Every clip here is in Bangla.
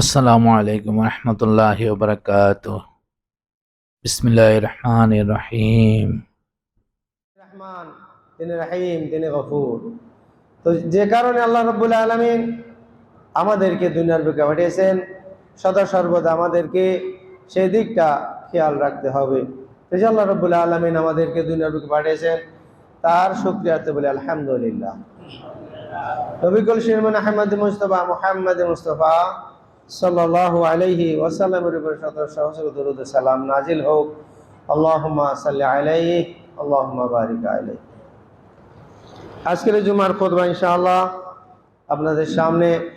আসসালামু আলাইকুম রহমতুল্লাহ বরকাত বিসমিল্লাহ রহমান রহিম। রহমান তিনি রাহিম তিনি গফুর। তো যে কারণে আল্লাহ রব্বুল আলমিন আমাদেরকে দুনিয়ার বুকে পাঠিয়েছেন, সদা সর্বদা আমাদেরকে সেই দিকটা খেয়াল রাখতে হবে। তো যে আল্লাহ রব্বুল আলমিন আমাদেরকে দুনিয়ার বুকে পাঠিয়েছেন, তার শুক্রিয়াতে বলে আলহামদুলিল্লাহ। নবিকুল শিরমান আহমদ মুস্তফা মোহাম্মদ মুস্তফা ওয়াসাল্লামের উপর শত সহস্র সালাম নাজিল হোক। আল্লাহুম্মা সাল্লি আলাইহি, আল্লাহুম্মা বারিক আলাইহি। আজকের জুমার খুতবা ইনশাআল্লাহ আপনাদের সামনে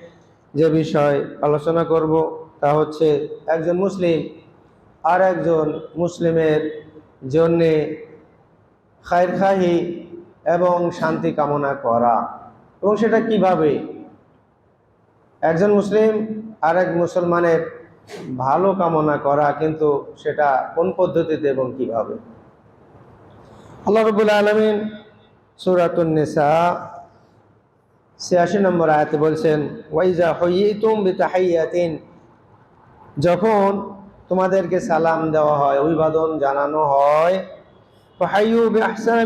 যে বিষয় আলোচনা করব তা হচ্ছে একজন মুসলিম আর একজন মুসলিমের জন্যে খায়ের খাহি এবং শান্তি কামনা করা। এবং সেটা কীভাবে? একজন মুসলিম আর এক মুসলমানের ভালো কামনা করা, কিন্তু সেটা কোন পদ্ধতিতে এবং কীভাবে? আল্লাহ রবুল আলমিন সুরাতুন নিসা ছিয়াশি নম্বর আয়াতে বলছেন ওয়াইজা হইতুম বিতাহাইয়াতিন যখন তোমাদেরকে সালাম দেওয়া হয়, অভিবাদন জানানো হয়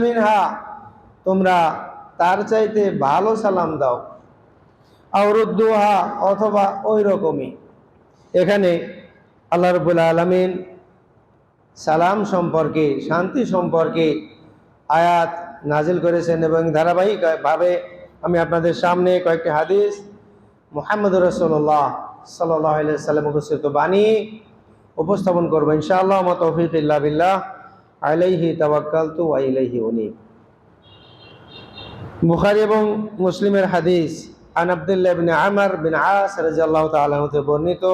মিনহা তোমরা তার চাইতে ভালো সালাম দাও। আউরুদ্দুহা অথবা ওই রকমই এখানে আল্লাহ রবুল আলমিন সালাম সম্পর্কে, শান্তি সম্পর্কে আয়াত নাজিল করেছেন এবং ধারাবাহিকভাবে আমি আপনাদের সামনে কয়েকটি হাদিস মোহাম্মদ রসল্লাহ সাল্লাহ সাল্লাম উপস্থিত বাণী উপস্থাপন করব ইনশাআল্লাহ। মত ইল্লা বিল্লাহ। আলাইহি তাওয়াক্কালতু ওয়া ইলাইহি উনীব। বুখারী এবং মুসলিমের হাদিস আন আব্দুল্লাহ বিন আমর বিন আস রাদিয়াল্লাহু তাআলা বর্ণিত।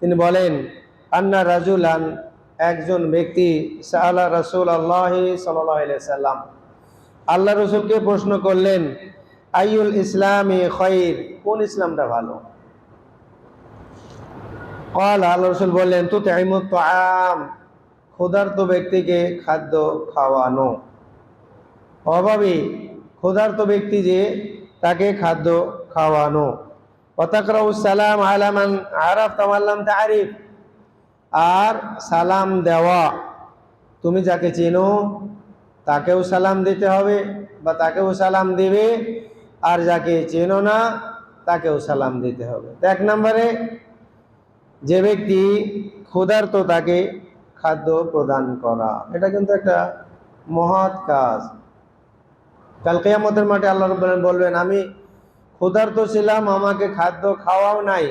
তিনি বলেন, আন্না রাজুলান, একজন ব্যক্তি সাআলা রাসূল আল্লাহ সাল্লাম। আল্লাহ রসুলকে প্রশ্ন করলেন আইউল ইসলামে খৈর? কোন ইসলামটা ভালো? কল আল্লাহ রসুল বললেন তু তাইমুত আম ক্ষুধার্ত ব্যক্তিকে খাদ্য খাওয়ানো। অভাবী, ক্ষুধার্ত ব্যক্তি যে তাকে খাদ্য খাওয়ানো। সালাম আলামান আরাফ তামাল্লাম তারিফ। আর সালাম দেওয়া, তুমি যাকে চেনো, তাকেও সালাম দিতে হবে বা তাকেও সালাম দিবে। আর যাকে চেনো না, তাকেও সালাম দিতে হবে। এক নম্বরে, যে ব্যক্তি ক্ষুধার্ত তাকে খাদ্য প্রদান করা, এটা কিন্তু একটা মহৎ কাজ। কাল কেয়ামতের মাঠে আল্লাহ রব্বান বলবেন, আমি ক্ষুধার্ত ছিলাম, আমাকে খাদ্য খাওয়াও নাই।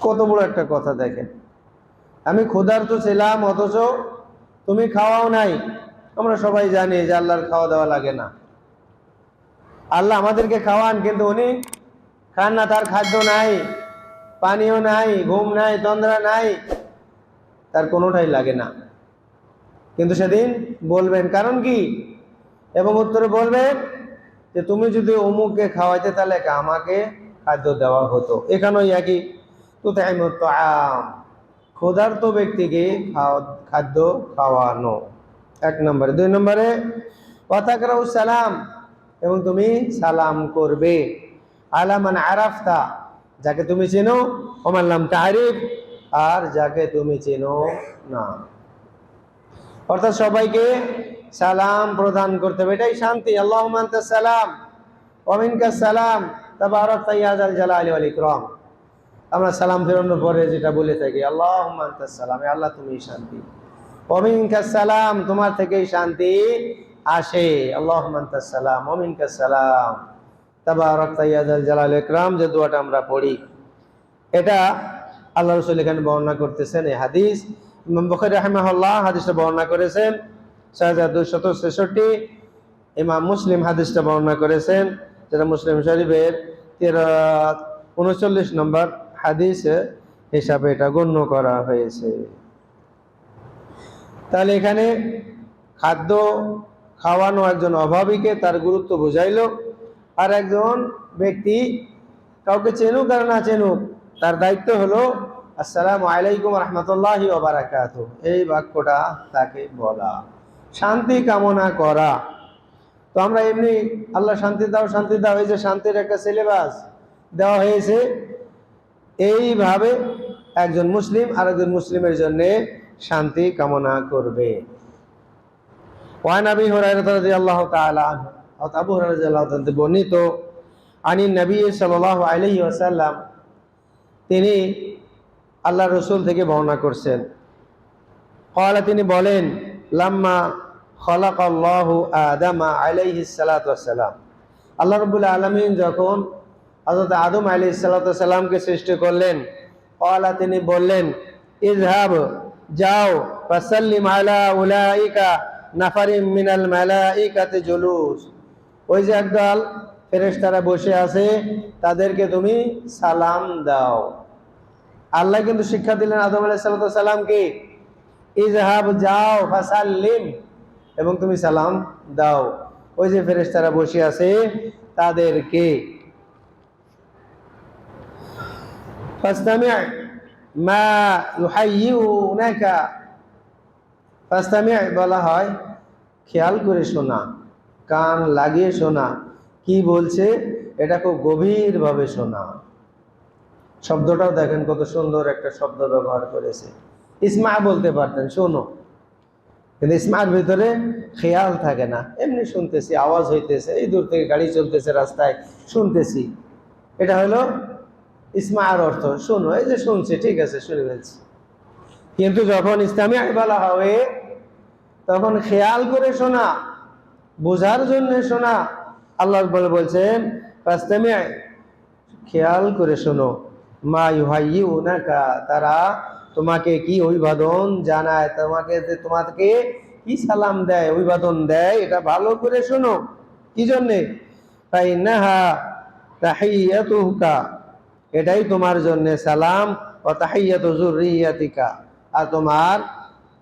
কত বড় একটা কথা দেখেন। আমি ক্ষুধার্ত ছিলাম, অথচ তুমি খাওয়াও নাই। আমরা সবাই জানি যে আল্লাহর খাওয়া দাওয়া লাগে না। আল্লাহ আমাদেরকে খাওয়ান, কিন্তু উনি খান না, তার খাদ্য নাই পানীয় নাই, ঘুম নাই, তন্দ্রা নাই, তার কোনোটাই লাগে না। কিন্তু সেদিন বলবেন, কারণ কি? এবং উত্তরে বলবে যে তুমি যদি অমুককে খাওয়াইতে, তাহলে আমাকে খাদ্য দেওয়া হতো? এখানেও একই। তো তাই মতো ক্ষুধার্ত ব্যক্তিকে খাদ্য খাওয়ানো। এক নম্বরে। দুই নম্বরে পতাকরাউ সালাম, এবং তুমি সালাম করবে। আলামান আরাফতা, যাকে তুমি চেনো। আমার নাম তারিফ, আর যাকে তুমি চেনো না। অর্থাৎ সবাইকে সালাম প্রদান করতে হবে। এটাই শান্তি। আল্লাহ সালাম অমিনকা সালাম, তাবারক তাইয়াজ আল জালালি আল ইকরাম। আমরা সালাম ফেরানোর পরে যেটা বলে থাকি আল্লাহ সালাম আল্লাহ তুমি শান্তি। অমিনকা সালাম, তোমার থেকেই শান্তি আসে। আল্লাহ সালাম অমিনকা সালাম, তাবারক তাইয়াজ আল জালাল ইকরাম, যে দোয়াটা আমরা পড়ি। এটা আল্লাহ রসুল এখানে বর্ণনা করতেছেন এই হাদিস। বখরি রাহমাহুল্লাহ হাদিসটা বর্ণনা করেছেন ছয় হাজার ছেষট্টি ইমাম মুসলিম হাদিসটা বর্ণনা করেছেন, যেটা মুসলিম শরীফের তেরো উনচল্লিশ নম্বর হাদিস হিসাবে এটা গণ্য করা হয়েছে। তাহলে এখানে খাদ্য খাওয়ানো একজন অভাবীকে তার গুরুত্ব বুঝাইল, আর একজন ব্যক্তি কাউকে চেনুক আর না চেনুক, তার দায়িত্ব হলো, আসসালামু আলাইকুম রহমতুল্লাহ ওবারাকাত এই বাক্যটা তাকে বলা। শান্তি কামনা করা। তো আমরা এমনি আল্লাহ শান্তি দাও শান্তি দাও, এই যে শান্তির একটা সিলেবাস দেওয়া হয়েছে, এইভাবে একজন মুসলিম আরেকজন মুসলিমের জন্য শান্তি কামনা করবে। ওয়ান আবি হুরায়রা রাদিয়াল্লাহু তাআলা আবু তাআলা বর্ণিত আনি নবী সাল্লাল্লাহু আলাইহি ওয়াসাল্লাম তিনি আল্লাহ রসুল থেকে বর্ণনা করছেন। কলা তিনি বলেন, লাম্মা খলাকাল্লাহু আদামা আল্লাহ আলামিন যখন হযরত আদম সালাতু সৃষ্টি করলেন কলা তিনি বললেন, ইযহাব, যাও আলা মিনাল জুলুস। ওই যে একদল ফেরেশতারা বসে আছে, তাদেরকে তুমি সালাম দাও। আল্লাহ কিন্তু শিক্ষা দিলেন আদম আলাইহিস সালাতু ওয়াসসালামকে ইজহাব যাও, ফাসাল্লিম এবং তুমি সালাম দাও। ওই যে ফেরেশতারা বসে আছে, তাদেরকে। বলা হয়, খেয়াল করে শোনা, কান লাগিয়ে শোনা। কি বলছে? এটা খুব গভীরভাবে শোনা। শব্দটাও দেখেন কত সুন্দর একটা শব্দ ব্যবহার করেছে। ইসমা বলতে পারতেন, শোনো। কিন্তু ইসমার ভিতরে খেয়াল থাকে না। এমনি শুনতেছি, আওয়াজ হইতেছে, এই দূর থেকে গাড়ি চলতেছে রাস্তায়, শুনতেছি। এটা হলো ইসমার অর্থ। শোনো, এই যে শুনছি, ঠিক আছে, শুনে ফেলছি। কিন্তু যখন ইসলামী বলা হবে, তখন খেয়াল করে শোনা, বোঝার জন্য শোনা। আল্লাহ বলে বলছেন খেয়াল করে শোনো। মা ইউহাইয়ু নাকা তারা তোমাকে কি অভিবাদন জানায়? তোমাকে যে তোমাকে কি সালাম দেয়, অভিবাদন দেয়, এটা ভালো করে শোনো। কি জন্যে? তাই নাহা তাহিয়াতুকা। এটাই তোমার জন্য সালাম। ও তাহিয়াতু যুররিয়াতিকা। আর তোমার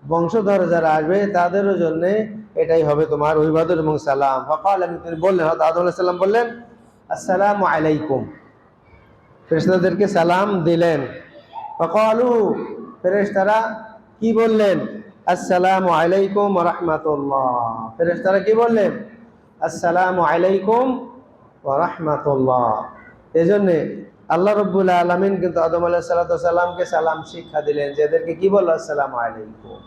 বংশধর যারা আসবে, তাদেরও জন্য এটাই হবে তোমার অভিবাদন এবং সালাম। ফকাল আমি তিনি বললেন আদম বললেন, আসসালামু আলাইকুম। ফেরেশতাদেরকে সালাম দিলেন। ফেরেশতারা কি বললেন? আসসালামু আলাইকুম রাহমাতুল্লাহ। ফেরেশতারা কি বললেন? আসসালামু আলাইকুম রাহমাতুল্লাহ। এজন্যে আল্লাহ রব্বুল আলমিন কিন্তু আদম আলাহ সাল্লামকে সালাম শিক্ষা দিলেন যে এদেরকে কি বলল? আসসালামু আলাইকুম।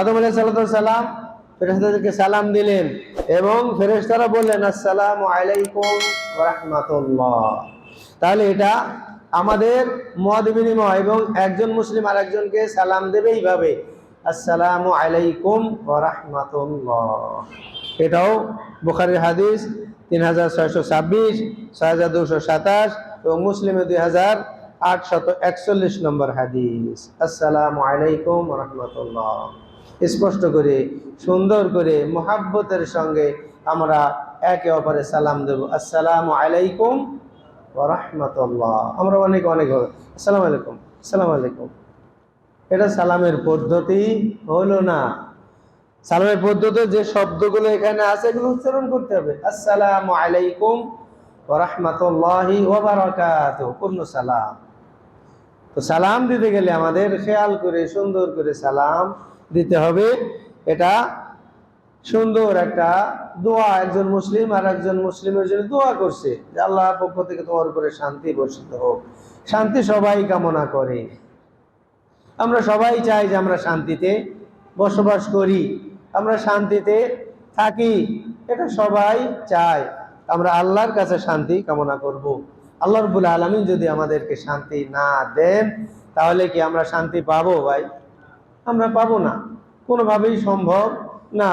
আদম আলাহ সাল্লাম ফেরেশতাদেরকে সালাম দিলেন এবং ফেরেশতারা বললেন, আসসালামু আলাইকুম রাহমাতুল্লাহ। তাহলে এটা আমাদের মত বিনিময় এবং একজন মুসলিম আরেকজনকে সালাম দেবে এইভাবে। আসসালামু আলাইকুম রাহমাতুল্লাহ। এটাও বুখারীর হাদিস তিন হাজার ছয়শো ছাব্বিশ, ছয় হাজার দুশো সাতাশ এবং মুসলিমে দুই হাজার আটশত একচল্লিশ নম্বর হাদিস। আসসালামু আলাইকুম রাহমাতুল্লাহ। স্পষ্ট করে, সুন্দর করে, মোহাব্বতের সঙ্গে আমরা একে অপরে সালাম দেব। আসসালামু আলাইকুম রাহমাতুল্লাহ। আমরা অনেক অনেক আসসালামু আলাইকুম। আসসালামু আলাইকুম। এটা সালামের পদ্ধতি হলো না। সালামের পদ্ধতি যে শব্দগুলো এখানে আছে, এগুলো উচ্চারণ করতে হবে। আসসালামু আলাইকুম রাহমাতুল্লাহি পূর্ণ সালাম। তো সালাম দিতে গেলে আমাদের খেয়াল করে, সুন্দর করে সালাম দিতে হবে। এটা সুন্দর একটা দোয়া, একজন মুসলিম আর একজন মুসলিমের জন্য দোয়া করছে যে আল্লাহর পক্ষ থেকে তোমার উপরে শান্তি বর্ষিত হোক। শান্তি সবাই কামনা করে। আমরা সবাই চাই যে আমরা শান্তিতে বসবাস করি, আমরা শান্তিতে থাকি, এটা সবাই চায়। আমরা আল্লাহর কাছে শান্তি কামনা করব। আল্লাহ রবুল আলমিন যদি আমাদেরকে শান্তি না দেন, তাহলে কি আমরা শান্তি পাবো ভাই? আমরা পাবো না। কোনোভাবেই সম্ভব না।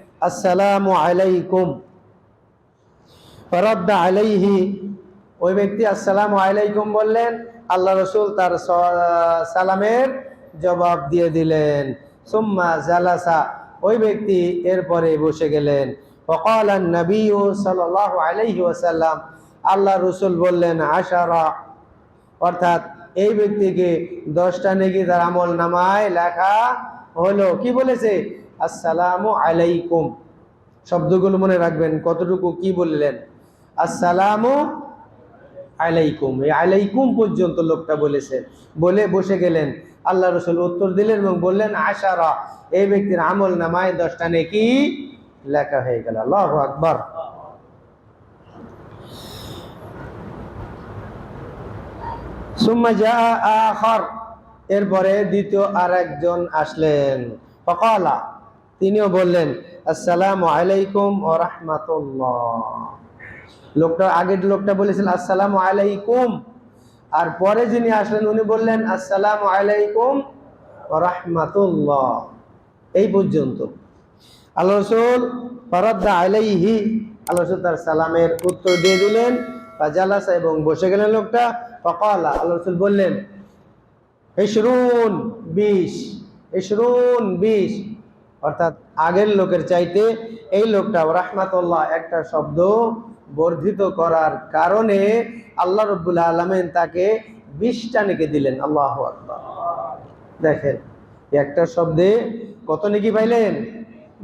আসসালাম আলাইকুম। ফরদ্দা আলাইহি, ওই ব্যক্তি আসসালাম আলাইকুম বললেন, আল্লাহ রসুল তার সালামের জবাব দিয়ে দিলেন। সুম্মা জালাসা, ওই ব্যক্তি এরপরে বসে গেলেন। ফকাল নবী সাল আলাইহি ওসাল্লাম আল্লাহ রসুল বললেন, আশারা। অর্থাৎ এই ব্যক্তিকে দশটা নেকি তার আমল নামায় লেখা হলো। কি বলেছে? আসসালামু আলাইকুম। শব্দগুলো মনে রাখবেন, কতটুকু কি বললেন? আসসালামু আলাইকুম। এই আলাইকুম পর্যন্ত লোকটা বলেছে। বলে বসে গেলেন। আল্লাহ রসুল উত্তর দিলেন এবং বললেন, আশারা, এই ব্যক্তির আমল নামায় দশটা নেকি লেখা হয়ে গেল। আল্লাহ আকবর। এরপরে দ্বিতীয় আর একজন আসলেন তিনিও বললেন, আসসালামু আলাইকুম ও রহমাতুল্লাহ। লোকটা, আগের লোকটা বলেছেন আসসালামু আলাইকুম। আর পরে যিনি আসলেন, উনি বললেন, আসসালামু আলাইকুম ও রহমাতুল্লাহ। এই পর্যন্ত। আল্লাহ রসুল ফরদ্দা আলাইহি, আল্লাহ তার সালামের উত্তর দিয়ে দিলেন, ফাজালাসা এবং বসে গেলেন লোকটা। ফকালা, আল্লাহ বললেন, ইশরুন বিশ ইশরুন বিশ। অর্থাৎ আগের লোকের চাইতে এই লোকটা রাহমাতুল্লাহ একটা শব্দ বর্ধিত করার কারণে আল্লাহ রব্বুল আলমেন তাকে বিশটা নেকে দিলেন, আল্লাহ আকবার। দেখেন একটা শব্দে কত নেকি পাইলেন?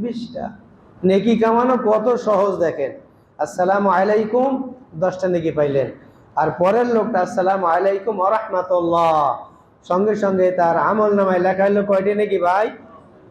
বিশটা। নেকি কামানো কত সহজ দেখেন। আসসালামু আলাইকুম, দশটা নেকি পাইলেন। আর পরের লোকটা, আসসালামু আলাইকুম আরহামাতুল্লাহ সঙ্গে সঙ্গে তার আমল নামায় লেখা হলো কয়টি নাকি ভাই?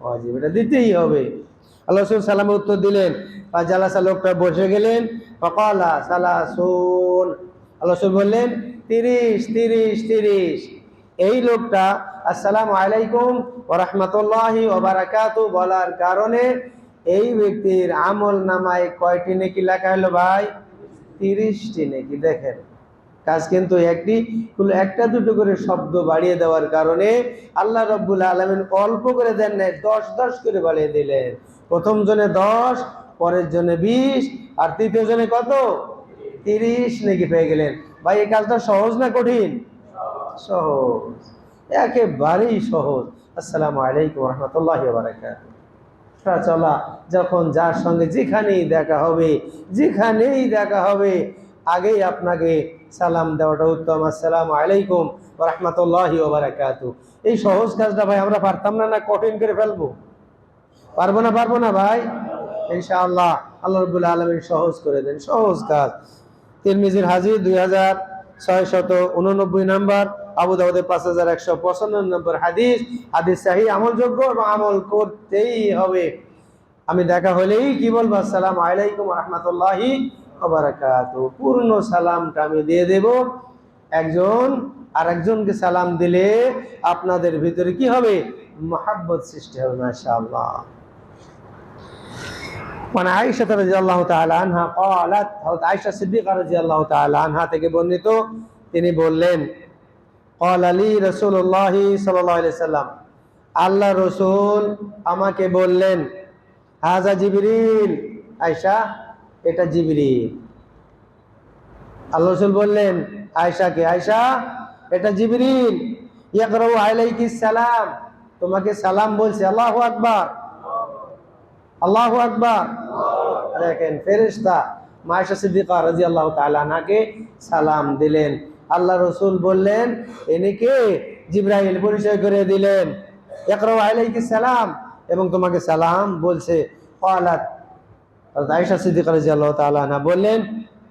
ওয়াজিব, এটা দিতেই হবে। আল্লাহ রাসূল সালামের উত্তর দিলেন আর জালাসা লোকটা বসে গেলেন, ফকালা সালাসুন। আল্লাহ রাসূল বললেন, তিরিশ তিরিশ তিরিশ। এই লোকটা আসসালাম আলাইকুম ওরহমতুল্লাহি ওবারাকাতু বলার কারণে এই ব্যক্তির আমল নামায় কয়টি নেকি লেখা হলো ভাই? তিরিশটি নেকি, দেখেন। কাজ কিন্তু একটি একটা দুটো করে শব্দ বাড়িয়ে দেওয়ার কারণে আল্লাহ রব্বুল আলমিন অল্প করে দেন নাই, দশ দশ করে বাড়িয়ে দিলেন। প্রথম জনে দশ, পরের জনে বিশ, আর তৃতীয় জনে কত? তিরিশ নাকি পেয়ে গেলেন। ভাই, এই কাজটা সহজ না কঠিন? সহজ। একেবারেই সহজ। আসসালামু আলাইকুম রহমতুল্লাহ চলা, যখন যার সঙ্গে যেখানেই দেখা হবে, যেখানেই দেখা হবে, আগেই আপনাকে সালাম দেওয়াটা উত্তম। আসসালামু আলাইকুম রহমতুল্লাহ এই সহজ কাজটা ভাই আমরা পারতাম না না কঠিন করে ফেলব? পারব না পারব না ভাই? ইনশাআল্লাহ, আল্লাহ রবুল্লা আলমিন সহজ করে দেন, সহজ কাজ। তিরমিজির হাজির দুই হাজার ছয় শত উননব্বই নাম্বার, আবু দাউদের পাঁচ হাজার একশো পঁচানব্বই নম্বর হাদিস। হাদিস সাহি, আমলযোগ্য এবং আমল করতেই হবে। আমি দেখা হলেই কি বলব? আসসালাম আলাইকুম রহমতুল্লাহি পূর্ণ সালামটা আমি দিয়ে দেব একজন আর একজনকে সালাম দিলে আপনাদের ভিতরে কি হবে মহাব্বত সৃষ্টি হবে মাশাআল্লাহ মানে আয়েশা রাদিয়াল্লাহু তাআলা আনহা قالت হযরত আয়েশা সিদ্দিকা রাদিয়াল্লাহু তাআলা আনহা থেকে বর্ণিত তিনি বললেন قال لي رسول الله صلى الله عليه وسلم আল্লাহ রাসূল আমাকে বললেন হাজা জিবরিল আয়েশা এটা জিবরিল। আল্লাহ রসুল বললেন, আয়েশাকে, আয়েশা, এটা জিবরিল। আলাইকিস সালাম। তোমাকে সালাম বলছে, আল্লাহু আকবার। আল্লাহু আকবার। দেখেন, ফেরেশতা মায়েশা সিদ্দিকা রাদিয়াল্লাহু তাআলা আনহাকে সালাম দিলেন। আল্লাহ রসুল বললেন এনে কে জিব্রাইল পরিচয় করে দিলেন। ইকরাউ আলাইকিস সালাম। এবং তোমাকে সালাম বলছে, ক্বালাত আয়েশা সিদ্দিকা রাদিয়াল্লাহু তাআলা আনহা বললেন,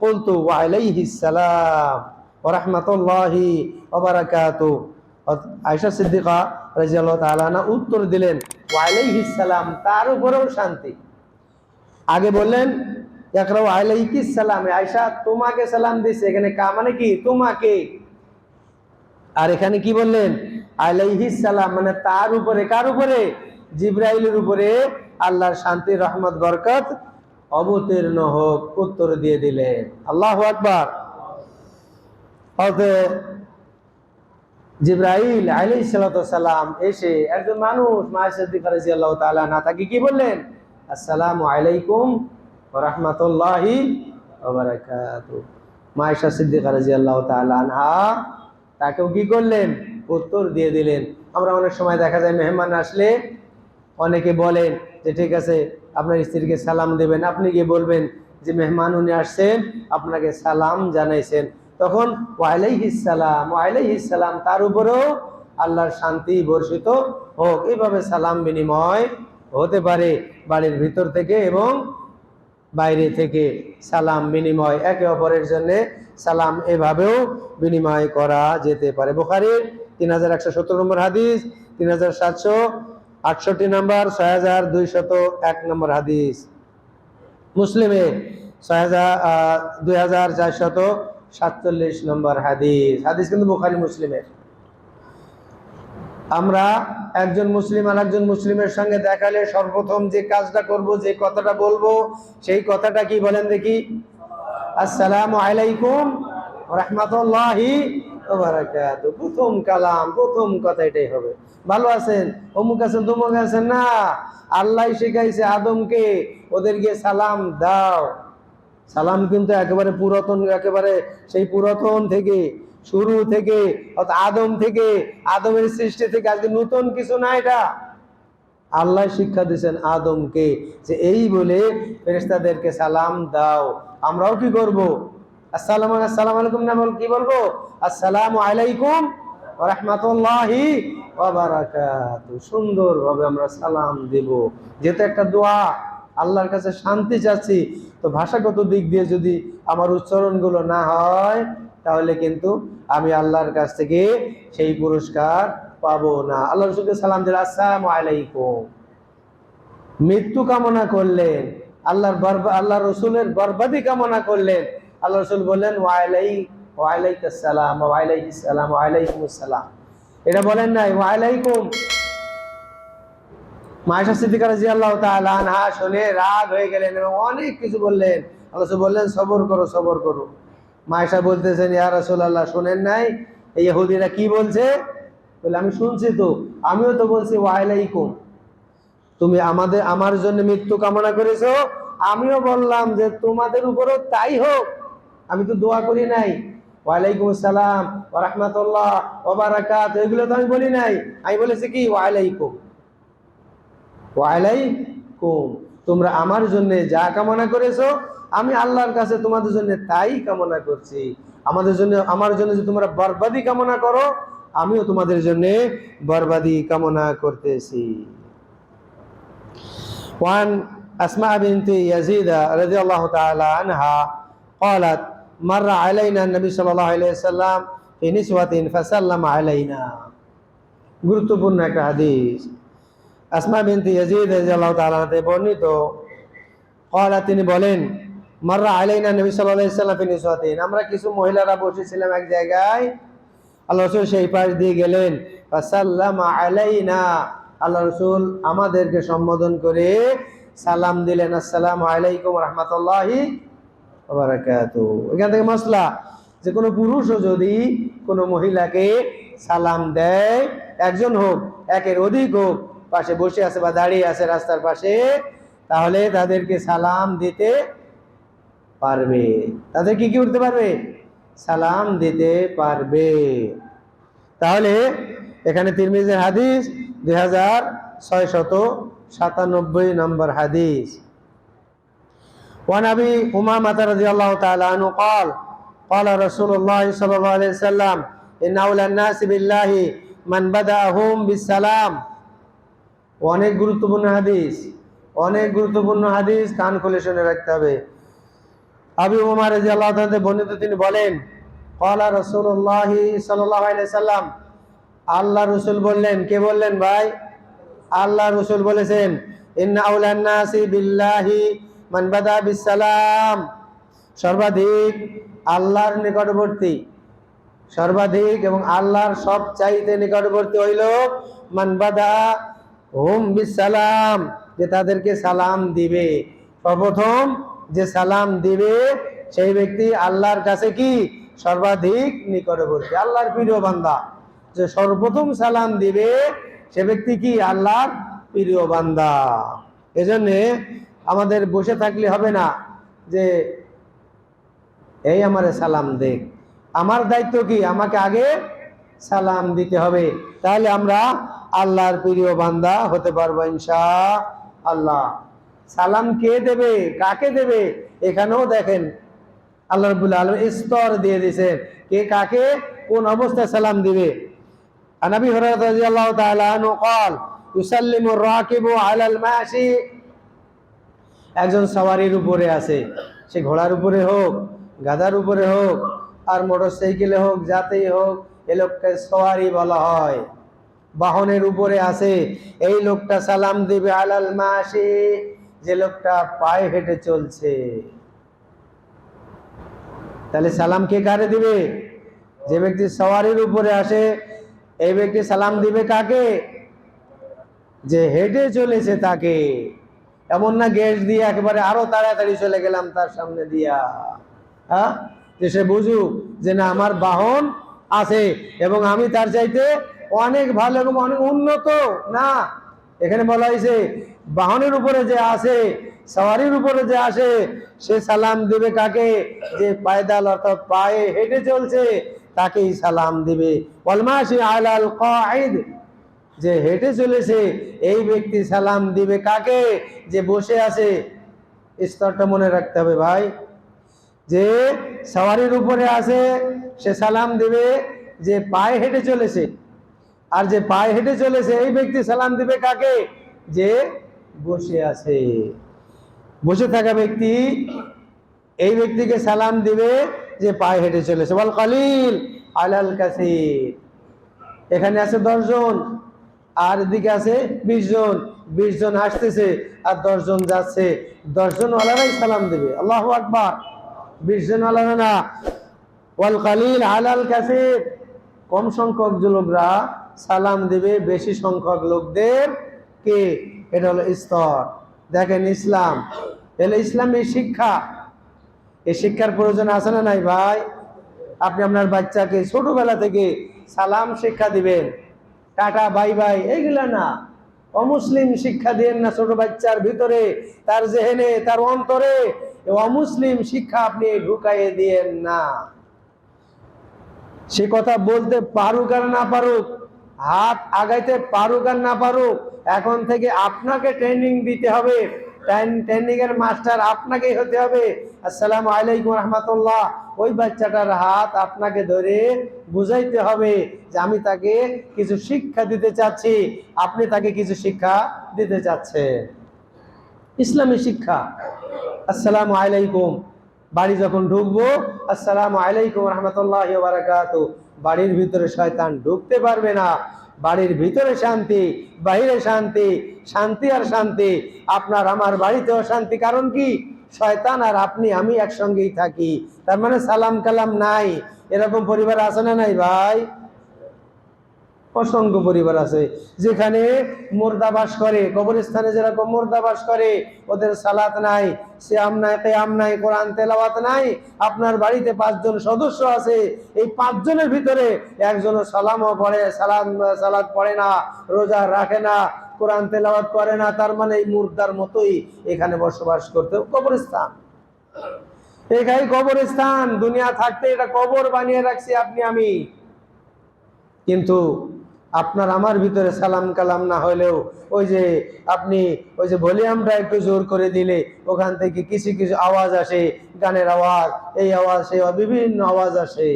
কুলতু ওয়া আলাইহিস সালাম ওয়া রাহমাতুল্লাহি ওয়া বারাকাতুহু আয়েশা সিদ্দিকা রাদিয়াল্লাহু তাআলা আনহা উত্তর দিলেন, ওয়া সালাম, তার উপরেও শান্তি। আগে বললেন একরাও আলাইকিস সালাম, আয়েশা তোমাকে সালাম দিছে, এখানে কা মানে কি? তোমাকে। আর এখানে কি বললেন? আলাইহিস সালাম মানে তার উপরে, কার উপরে? জিব্রাইলের উপরে। আল্লাহর শান্তি, রহমত, বরকত অবতীর্ণ হোক, উত্তর দিয়ে দিলেন। আল্লাহ আকবার। হতে জিব্রাইল আলাইহিস সালাম এসে একজন মানুষ, মায়ের সিদ্দিকা রাদিয়াল্লাহু না তাকে কি বললেন? আসসালামু আলাইকুম রাহমাতুল্লাহি মায়েশা সিদ্দিকা আনহা, তাকেও কি করলেন? উত্তর দিয়ে দিলেন। আমরা অনেক সময় দেখা যায়, মেহমান আসলে অনেকে বলেন যে, ঠিক আছে আপনার স্ত্রীকে সালাম দেবেন। আপনি গিয়ে বলবেন যে, মেহমান উনি আসছেন, আপনাকে সালাম জানাইছেন। তখন ওয়াইলাইহিস সালাম ওয়াইলাইহিস সালাম। তার উপরেও আল্লাহর শান্তি বর্ষিত হোক। এইভাবে সালাম বিনিময় হতে পারে বাড়ির ভিতর থেকে এবং বাইরে থেকে সালাম বিনিময়। একে অপরের জন্য সালাম এভাবেও বিনিময় করা যেতে পারে। বোখারির তিন হাজার একশো সত্তর নম্বর হাদিস, তিন হাজার সাতশো আটষট্টি নম্বর, ছয় হাজার দুইশত এক নম্বর হাদিস। মুসলিমে ছয় হাজার দুই হাজার চারশত সাতচল্লিশ নম্বর হাদিস। হাদিস কিন্তু বোখারি, মুসলিমের। আমরা একজন মুসলিম আর একজন মুসলিমের সঙ্গে দেখালে সর্বপ্রথম যে কাজটা করব, যে কথাটা বলব, সেই কথাটা কি বলেন দেখি? আসসালামু আলাইকুম রহমতুল্লাহি প্রথম কালাম, প্রথম কথা এটাই হবে। ভালো আছেন? অমুক আছেন, তমুক আছেন? না, আল্লাহ শিখাইছে আদমকে, ওদেরকে সালাম দাও। সালাম কিন্তু একেবারে পুরাতন, একেবারে সেই পুরাতন থেকে, শুরু থেকে আদম থেকে, আদমের সৃষ্টি থেকে আজকে নতুন কিছু না এটা? আল্লাহ শিক্ষা দিয়েছেন আদমকে, যে এই বলে ফেরেস্তাদেরকে সালাম দাও। আমরাও কি করব? আসসালাম আসসালাম আলাইকুম না বল কি বলব? আসসালাম আলাইকুম রহমতুল্লাহি সুন্দর ভাবে আমরা সালাম দেব। যেহেতু একটা দোয়া, আল্লাহর কাছে শান্তি চাচ্ছি, তো ভাষাগত দিক দিয়ে যদি আমার উচ্চারণগুলো না হয়, তাহলে কিন্তু আমি আল্লাহর কাছ থেকে সেই পুরস্কার পাবো না। আল্লাহ রসুলকে সালাম দিল, আসসালাম আলাইকুম। মৃত্যু কামনা করলেন, আল্লাহর আল্লাহ রসুলের বরবাদি কামনা করলেন। আল্লাহ রসুল বললেন ওয়াইলাই ওয়াইলাইকাসালাম ওয়াইলাইকাসালাম ওয়াইলাইকুম আসসালাম। এটা বলেন নাই ওয়াইলাইকুম মায়েশা সিদ্দিকা রাজি আল্লাহ আনহা শুনে রাগ হয়ে গেলেন এবং অনেক কিছু বললেন। আল্লাহ বললেন, সবর করো সবর করো। মায়েশা বলতেছেন, ইয়া রসুল আল্লাহ শোনেন নাই? এই ইহুদিরা কি বলছে? বলে, আমি শুনছি তো, আমিও তো বলছি ওয়াইলাইকুম তুমি আমাদের, আমার জন্য মৃত্যু কামনা করেছ, আমিও বললাম যে, তোমাদের উপরও তাই হোক। আমি তো দোয়া করি নাই। ওয়ালাইকুম আসসালাম ও রহমতুল্লাহ ওবারাকাত এগুলো তো আমি বলি নাই আমি বলেছি কি ওয়ালাইকুম ওয়ালাইকুম তোমরা আমার জন্য যা কামনা করেছো আমি আল্লাহর কাছে তোমাদের জন্য তাই কামনা করছি আমাদের জন্য আমার জন্য যে তোমরা বরবাদি কামনা করো আমিও তোমাদের জন্য বরবাদি কামনা করতেছি وعن أسماء بنت يزيد رضي الله تعالى عنها قالت মাররা আলাইনা নবী সাল্লাহ আলাইসাল্লাম ফিনিসাতিন ফাসাল্লাম আলাইনা। গুরুত্বপূর্ণ একটা হাদিস। আসমা বিনতি ইয়াজিদ বর্ণিত। কলা তিনি বলেন, মাররা আলাইনা নবী সাল্লাল্লাহু আলাইহি সাল্লাম ফিনিসাতিন আমরা কিছু মহিলারা বসেছিলাম এক জায়গায়। আল্লাহ রসুল সেই পাশ দিয়ে গেলেন। ফাসাল্লাম আলাইনা। আল্লাহ রসুল আমাদেরকে সম্বোধন করে সালাম দিলেন। আসসালামু আলাইকুম রহমতুল্লাহি এখান থেকে মশলা যে কোনো পুরুষও যদি কোনো মহিলাকে সালাম দেয়, একজন হোক, একের অধিক হোক, পাশে বসে আছে বা দাঁড়িয়ে আছে রাস্তার পাশে, তাহলে তাদেরকে সালাম দিতে পারবে। তাদের কি কি উঠতে পারবে? সালাম দিতে পারবে। তাহলে এখানে তিরমিজের হাদিস দুই হাজার ছয় শত সাতানব্বই নম্বর হাদিস। وعن ابي امامه رضي الله تعالى عنه قال قال رسول الله صلى الله عليه وسلم ان اولى الناس بالله من بداهم بالسلام অনেক গুরুত্বপূর্ণ হাদিস অনেক গুরুত্বপূর্ণ হাদিস কান খুলে শুনে রাখতে হবে আবি উমার রাদিয়াল্লাহু তাআলা বর্ণিত তিনি বলেন قال رسول الله صلى الله عليه وسلم আল্লাহ রসুল বললেন কে বললেন ভাই আল্লাহ রসুল বলেছেন ইন্না আউলান নাসি বিল্লাহি মান বাদা বিসালাম। সর্বাধিক আল্লাহর নিকটবর্তী। সর্বাধিক এবং আল্লাহর সব চাইতে নিকটবর্তী হইল মানবাদা হুম বিসালাম, যে তাদেরকে সালাম দিবে। সর্বপ্রথম যে সালাম দিবে, সেই ব্যক্তি আল্লাহর কাছে কি? সর্বাধিক নিকটবর্তী। আল্লাহর প্রিয় বান্দা, যে সর্বপ্রথম সালাম দিবে, সে ব্যক্তি কি? আল্লাহর প্রিয় বান্দা। এজন্যে আমাদের বসে থাকলে হবে না যে, এই আমারে সালাম দেখ আমার দায়িত্ব কি? আমাকে আগে সালাম দিতে হবে। তাহলে আমরা আল্লাহর প্রিয় বান্দা হতে পারব ইনশা আল্লাহ সালাম কে দেবে? কাকে দেবে? এখানেও দেখেন, আল্লাহ রবুল্লা আলম স্তর দিয়ে দিছে কে কাকে? কোন অবস্থায় সালাম দিবে? আনাবি হরাত আল্লাহ আল্লাহ তাআলা নুকাল রাকিব আল আল মাসি একজন সওয়ারির উপরে আছে। সে ঘোড়ার উপরে হোক, গাধার উপরে হোক, আর মোটর সাইকেলে হোক, যাতেই হোক, এ লোককে সওয়ারি বলা হয়। বাহনের উপরে আছে, এই লোকটা সালাম দিবে আলাল মাসি যে লোকটা পায়ে হেঁটে চলছে। তাহলে সালাম কে কারে দিবে? যে ব্যক্তি সওয়ারির উপরে আসে, এই ব্যক্তি সালাম দিবে কাকে? যে হেঁটে চলেছে তাকে। এমন না গেট দিয়ে একেবারে আরও তাড়াতাড়ি চলে গেলাম তার সামনে দিয়া। হ্যাঁ? সে বুঝুক যে না, আমার বাহন আছে এবং আমি তার চাইতে অনেক ভালো এবং অনেক উন্নত। না, এখানে বলা হয়েছে, বাহনের উপরে যে আছে সওয়ারির উপরে যে আসে, সে সালাম দেবে কাকে? যে পায়দাল অর্থাৎ পায়ে হেঁটে চলছে, তাকেই সালাম দিবে। অলমাসি আলাল কাঈদ। যে হেঁটে চলেছে, এই ব্যক্তি সালাম দিবে কাকে? যে বসে আছে, স্তরটা মনে রাখতে হবে ভাই। যে সওয়ারির উপরে আছে, সে সালাম দিবে যে পায়ে হেঁটে চলেছে। আর যে পায়ে হেঁটে চলেছে, এই ব্যক্তি সালাম দিবে কাকে? যে বসে আছে। বসে থাকা ব্যক্তি, এই ব্যক্তিকে সালাম দিবে যে পায়ে হেঁটে চলেছে। বল কালিল আলাল কাসির। এখানে আছে দশজন। আর এদিকে আছে বিশ জন বিশ জন আসতেছে আর দশজন যাচ্ছে। দশজন ওয়ালারাই সালাম দেবে। আল্লাহ আকবার। বিশ জন ওয়ালারা না। ওয়াল কালিল আলাল কাসির। কম সংখ্যক লোকরা সালাম দেবে বেশি সংখ্যক লোকদের কে? এটা হলো স্তর। দেখেন ইসলাম। এলো ইসলামী শিক্ষা। এই শিক্ষার প্রয়োজন আছে না নাই ভাই? আপনি আপনার বাচ্চাকে ছোটবেলা থেকে সালাম শিক্ষা দিবেন। Tata, bye bye. এইগুলা না। অমুসলিম শিক্ষা দিয়েন না ছোট বাচ্চার ভিতরে, তার জেহেনে, তার অন্তরে। অমুসলিম শিক্ষা আপনি ঢুকাইয়ে দিয়েন না। সে কথা বলতে পারুক আর না পারুক, হাত আগাইতে পারুক আর না পারুক, এখন থেকে আপনাকে ট্রেনিং দিতে হবে। ট্রেনিং এর মাস্টার আপনাকেই হতে হবে। আসসালামু আলাইকুম রহমতুল্লাহ। ওই বাচ্চাটার হাত আপনাকে ধরে বুঝাইতে হবে যে আমি তাকে কিছু শিক্ষা দিতে চাচ্ছি। আপনি তাকে কিছু শিক্ষা দিতে চাচ্ছেন। ইসলামী শিক্ষা। আসসালামু আলাইকুম। বাড়ি যখন ঢুকবো, আসসালামু আলাইকুম রহমতুল্লাহ বারাকাত। বাড়ির ভিতরে শয়তান ঢুকতে পারবে না। বাড়ির ভিতরে শান্তি, বাহিরে শান্তি শান্তি আর শান্তি। আপনার আমার বাড়িতেও শান্তি, কারণ কি? শয়তান আর আপনি, আমি একসঙ্গেই থাকি। তার মানে সালাম কালাম নাই। এরকম পরিবার আছে না নাই ভাই? অসংখ্য পরিবার আছে। যেখানে মুর্দা বাস করে, কবরস্থানে যেরকম মুর্দা বাস করে, ওদের সালাত নাই শ্যাম নাই, কেয়াম নাই, কোরআন, তেলাওয়াত নাই। আপনার বাড়িতে পাঁচজন সদস্য আছে, এই পাঁচজনের ভিতরে একজন সালামও পড়ে, সালাম সালাদ পড়ে না, রোজা রাখে না, কোরআন, তেলাওয়াত করে না, তার মানে এই মুর্দার মতোই এখানে বসবাস করতে কবরস্থান। এখানে কবরস্থান, দুনিয়া থাকতে এটা কবর বানিয়ে রাখছি আপনি, আমি। কিন্তু আপনার আমার ভিতরে সালাম কালাম না হলেও ওই যে আপনি ওই যে ভলিউমটা একটু জোর করে দিলে ওখান থেকে কিছু কিছু আওয়াজ আসে, গানের আওয়াজ, এই আওয়াজ, সেই বিভিন্ন আওয়াজ আসে।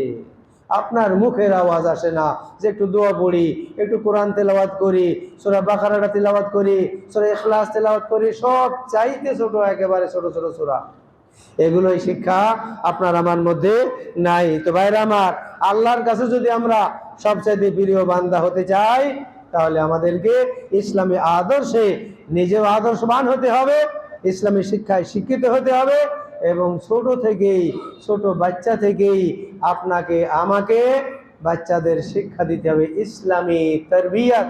আপনার মুখের আওয়াজ আসে না, যে একটু দোয়া পড়ি, একটু কোরআন তেলাওয়াত করি, সোরা বাখারাটা তেলাওয়াত করি, সোরা ইখলাস তেলাওয়াত করি, সব চাইতে ছোট, একেবারে ছোট ছোট সোরা। এগুলোই শিক্ষা আপনার আমার মধ্যে নাই। তো ভাইরা আমার, আল্লাহর কাছে যদি আমরা সবচেয়ে প্রিয় বান্দা হতে চাই, তাহলে আমাদেরকে ইসলামী আদর্শে নিজেও আদর্শবান হতে হবে, ইসলামী শিক্ষায় শিক্ষিত হতে হবে এবং ছোট থেকেই, ছোট বাচ্চা থেকেই আপনাকে, আমাকে বাচ্চাদের শিক্ষা দিতে হবে। ইসলামী তরবিয়ত,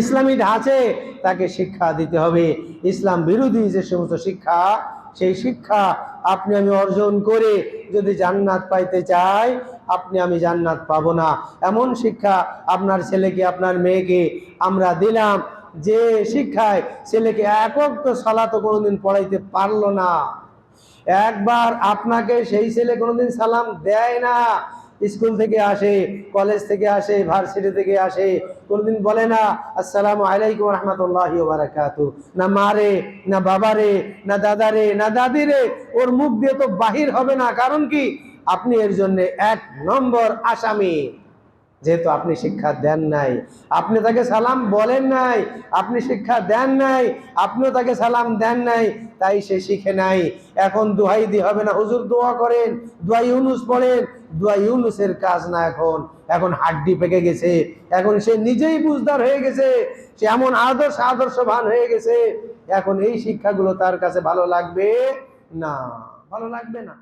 ইসলামী ধাঁচে তাকে শিক্ষা দিতে হবে। ইসলাম বিরোধী যে সমস্ত শিক্ষা সেই শিক্ষা আপনি আমি অর্জন করে যদি জান্নাত পাইতে চাই, আপনি আমি জান্নাত পাব না। এমন শিক্ষা আপনার ছেলেকে, আপনার মেয়েকে আমরা দিলাম যে শিক্ষায় ছেলেকে একক তো সালা তো কোনোদিন পড়াইতে পারল না। একবার আপনাকে সেই ছেলে কোনোদিন সালাম দেয় না। স্কুল থেকে আসে, কলেজ থেকে আসে, ভার্সিটি থেকে আসে, কোনোদিন বলে না, আসসালাম আলাইকুম রহমতুল্লাহ বারাকাতু। না মারে না বাবারে না দাদারে না দাদিরে ওর মুখ দিয়ে তো বাহির হবে না। কারণ কি? আপনি এর জন্য এক নম্বর আসামি। যেহেতু আপনি শিক্ষা দেন নাই। আপনি তাকে সালাম বলেন নাই, আপনি শিক্ষা দেন নাই, আপনিও তাকে সালাম দেন নাই, তাই সে শিখে নাই। এখন দোহাই দিয়ে হবে না, হুজুর দোয়া করেন দোয়া ইউনুস পড়েন দোয়া ইউনুসের কাজ না এখন। এখন হাড্ডি পেকে গেছে, এখন সে নিজেই বুঝদার হয়ে গেছে, সে এমন আদর্শ, আদর্শবান হয়ে গেছে। এখন এই শিক্ষাগুলো তার কাছে ভালো লাগবে না, ভালো লাগবে না।